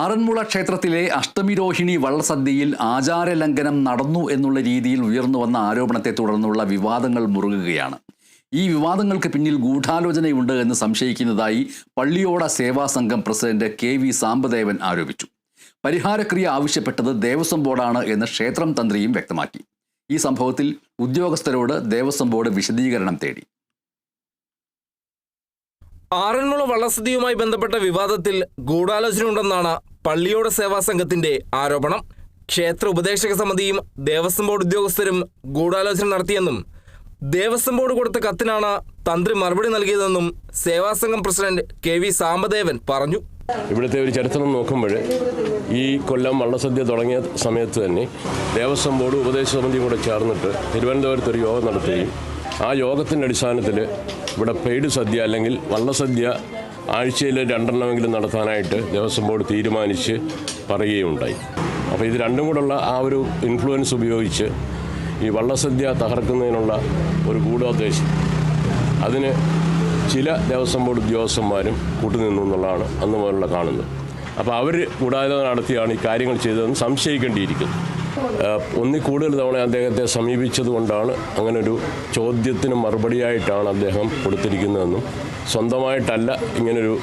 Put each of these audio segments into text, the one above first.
ആറന്മുള ക്ഷേത്രത്തിലെ അഷ്ടമിരോഹിണി വള്ളസദ്യയിൽ ആചാരലംഘനം നടന്നു എന്നുള്ള രീതിയിൽ ഉയർന്നു വന്ന ആരോപണത്തെ തുടർന്നുള്ള വിവാദങ്ങൾ മുറുകുകയാണ്. ഈ വിവാദങ്ങൾക്ക് പിന്നിൽ ഗൂഢാലോചനയുണ്ട് എന്ന് സംശയിക്കുന്നതായി പള്ളിയോട സേവാ സംഘം പ്രസിഡന്റ് കെ വി സാമ്പദേവൻ ആരോപിച്ചു. പരിഹാരക്രിയ ആവശ്യപ്പെട്ടത് ദേവസ്വം ബോർഡാണ് എന്ന് ക്ഷേത്രം തന്ത്രിയും വ്യക്തമാക്കി. ഈ സംഭവത്തിൽ ഉദ്യോഗസ്ഥരോട് ദേവസ്വം ബോർഡ് വിശദീകരണം തേടി. ആറന്മുള വള്ളസദ്യയുമായി ബന്ധപ്പെട്ട വിവാദത്തിൽ ഗൂഢാലോചനയുണ്ടെന്നാണ് പള്ളിയോട് സേവാ സംഘത്തിന്റെ ആരോപണം. ക്ഷേത്ര ഉപദേശക സമിതിയും ദേവസ്വം ബോർഡ് ഉദ്യോഗസ്ഥരും ഗൂഢാലോചന നടത്തിയെന്നും ദേവസ്വം ബോർഡ് കൊടുത്ത കത്തിനാണ് തന്ത്രി മറുപടി നൽകിയതെന്നും Sevasangham president K V Sambadevan പറഞ്ഞു. ഇവിടുത്തെ ഒരു ചരിത്രം നോക്കുമ്പോൾ ഈ കൊല്ലം വള്ളസദ്യ തുടങ്ങിയ സമയത്ത് തന്നെ ദേവസ്വം ബോർഡ് ഉപദേശ സമിതിയും കൂടെ ചേർന്നിട്ട് തിരുവനന്തപുരത്ത് ഒരു യോഗം നടത്തുകയും ആ യോഗത്തിന്റെ അടിസ്ഥാനത്തിൽ ഇവിടെ പെയ്ഡ് സദ്യ അല്ലെങ്കിൽ വള്ളസദ്യ ആഴ്ചയിൽ രണ്ടെണ്ണമെങ്കിലും നടത്താനായിട്ട് ദേവസ്വം ബോർഡ് തീരുമാനിച്ച് പറയുകയുണ്ടായി. അപ്പോൾ ഇത് രണ്ടും കൂടെയുള്ള ആ ഒരു ഇൻഫ്ലുവൻസ് ഉപയോഗിച്ച് ഈ വള്ളസദ്യ തകർക്കുന്നതിനുള്ള ഒരു ഗൂഢോദ്ദേശം. അതിന് ചില ദേവസ്വം ബോർഡ് ഉദ്യോഗസ്ഥന്മാരും കൂട്ടുനിന്നു എന്നുള്ളതാണ് അന്ന് മുതലുള്ള കാണുന്നത്. അപ്പോൾ അവർ കൂടാതെ നടത്തിയാണ് ഈ കാര്യങ്ങൾ ചെയ്തതെന്ന് സംശയിക്കേണ്ടിയിരിക്കുന്നു. ഏഹ് ഒന്നിൽ കൂടുതൽ തവണ അദ്ദേഹത്തെ സമീപിച്ചതുകൊണ്ടാണ് അങ്ങനൊരു ചോദ്യത്തിന് മറുപടിയായിട്ടാണ് അദ്ദേഹം കൊടുത്തിരിക്കുന്നതെന്നും സ്വന്തമായിട്ടല്ല ഇങ്ങനൊരു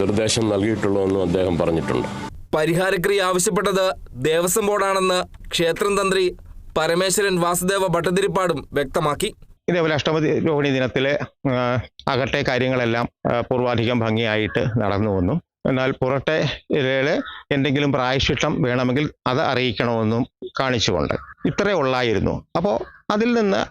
നിർദ്ദേശം നൽകിയിട്ടുള്ളതെന്നും അദ്ദേഹം പറഞ്ഞിട്ടുണ്ട്. പരിഹാരക്രിയ ആവശ്യപ്പെട്ടത് ദേവസ്വം ബോർഡാണെന്ന് ക്ഷേത്രം തന്ത്രി പരമേശ്വരൻ വാസുദേവ ഭട്ടതിരിപ്പാടും വ്യക്തമാക്കി. ഇതേപോലെ അഷ്ടമതി രോഹിണി ദിനത്തിലെ അകട്ടെ കാര്യങ്ങളെല്ലാം പൂർവാധികം ഭംഗിയായിട്ട് നടന്നു വന്നു എന്നാൽ പുറത്തെ ഇതിൽ എന്തെങ്കിലും പ്രായശിഷ്ടം വേണമെങ്കിൽ അത് അറിയിക്കണമെന്നും കാണിച്ചുകൊണ്ട് ഇത്രേ ഉള്ളായിരുന്നു. അപ്പോൾ അതിൽ നിന്ന്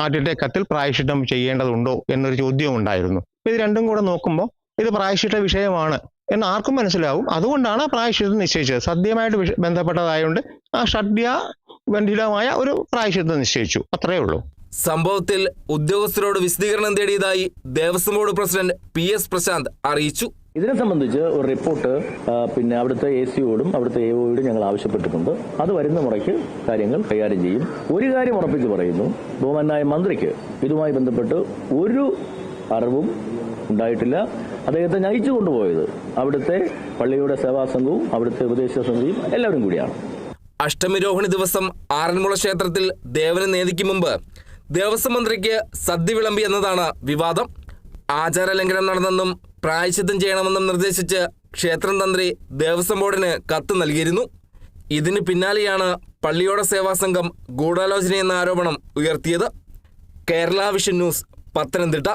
ആദ്യത്തെ കത്തിൽ പ്രായശിഷ്ടം ചെയ്യേണ്ടതുണ്ടോ എന്നൊരു ചോദ്യം ഉണ്ടായിരുന്നു. ഇത് രണ്ടും കൂടെ നോക്കുമ്പോൾ ഇത് പ്രായശിഷ്ട വിഷയമാണ് എന്ന് ആർക്കും മനസ്സിലാവും. അതുകൊണ്ടാണ് ആ പ്രായശ്ചിത്തം നിശ്ചയിച്ചത്. സദ്യമായിട്ട് ബന്ധപ്പെട്ടതായതുകൊണ്ട് ആ ഷഡ്യ ബന്ധിതമായ ഒരു പ്രായശിത്വം നിശ്ചയിച്ചു. അത്രേ ഉള്ളൂ. സംഭവത്തിൽ ഉദ്യോഗസ്ഥരോട് വിശദീകരണം തേടിയതായി Devaswom board president P S Prashanth അറിയിച്ചു. ഇതിനെ സംബന്ധിച്ച് ഒരു റിപ്പോർട്ട് പിന്നെ അവിടുത്തെ എ സിയോടും അവിടുത്തെ എ ഒയോടും ഞങ്ങൾ ആവശ്യപ്പെട്ടിട്ടുണ്ട്. അത് വരുന്ന മുറയ്ക്ക് കാര്യങ്ങൾ കൈകാര്യം ചെയ്യും. ഒരു കാര്യം ഉറപ്പിച്ച് പറയുന്നു. ബഹുമാനായ മന്ത്രിക്ക് ഇതുമായി ബന്ധപ്പെട്ട് ഒരു അറിവും ഉണ്ടായിട്ടില്ല. അദ്ദേഹത്തെ നയിച്ചു കൊണ്ടുപോയത് അവിടുത്തെ പള്ളിയുടെ സേവാ സംഘവും അവിടുത്തെ ഉപദേശ സമിതിയും എല്ലാവരും കൂടിയാണ്. അഷ്ടമിരോഹിണി ദിവസം ആറന്മുള ക്ഷേത്രത്തിൽ ദേവന് നേതിക്ക് മുമ്പ് ദേവസ്വം മന്ത്രിക്ക് സദ്യ വിളമ്പി എന്നതാണ് വിവാദം. ആചാരലംഘനം നടന്നെന്നും പ്രായശ്ചിത്തം ചെയ്യണമെന്നും നിർദ്ദേശിച്ച് ക്ഷേത്രം തന്ത്രി ദേവസ്വം ബോർഡിന് കത്ത് നൽകിയിരുന്നു. ഇതിന് പിന്നാലെയാണ് പള്ളിയോട സേവാ സംഘം ഗൂഢാലോചനയെന്ന ആരോപണം ഉയർത്തിയത്. Kerala Vision News Pathanamthitta.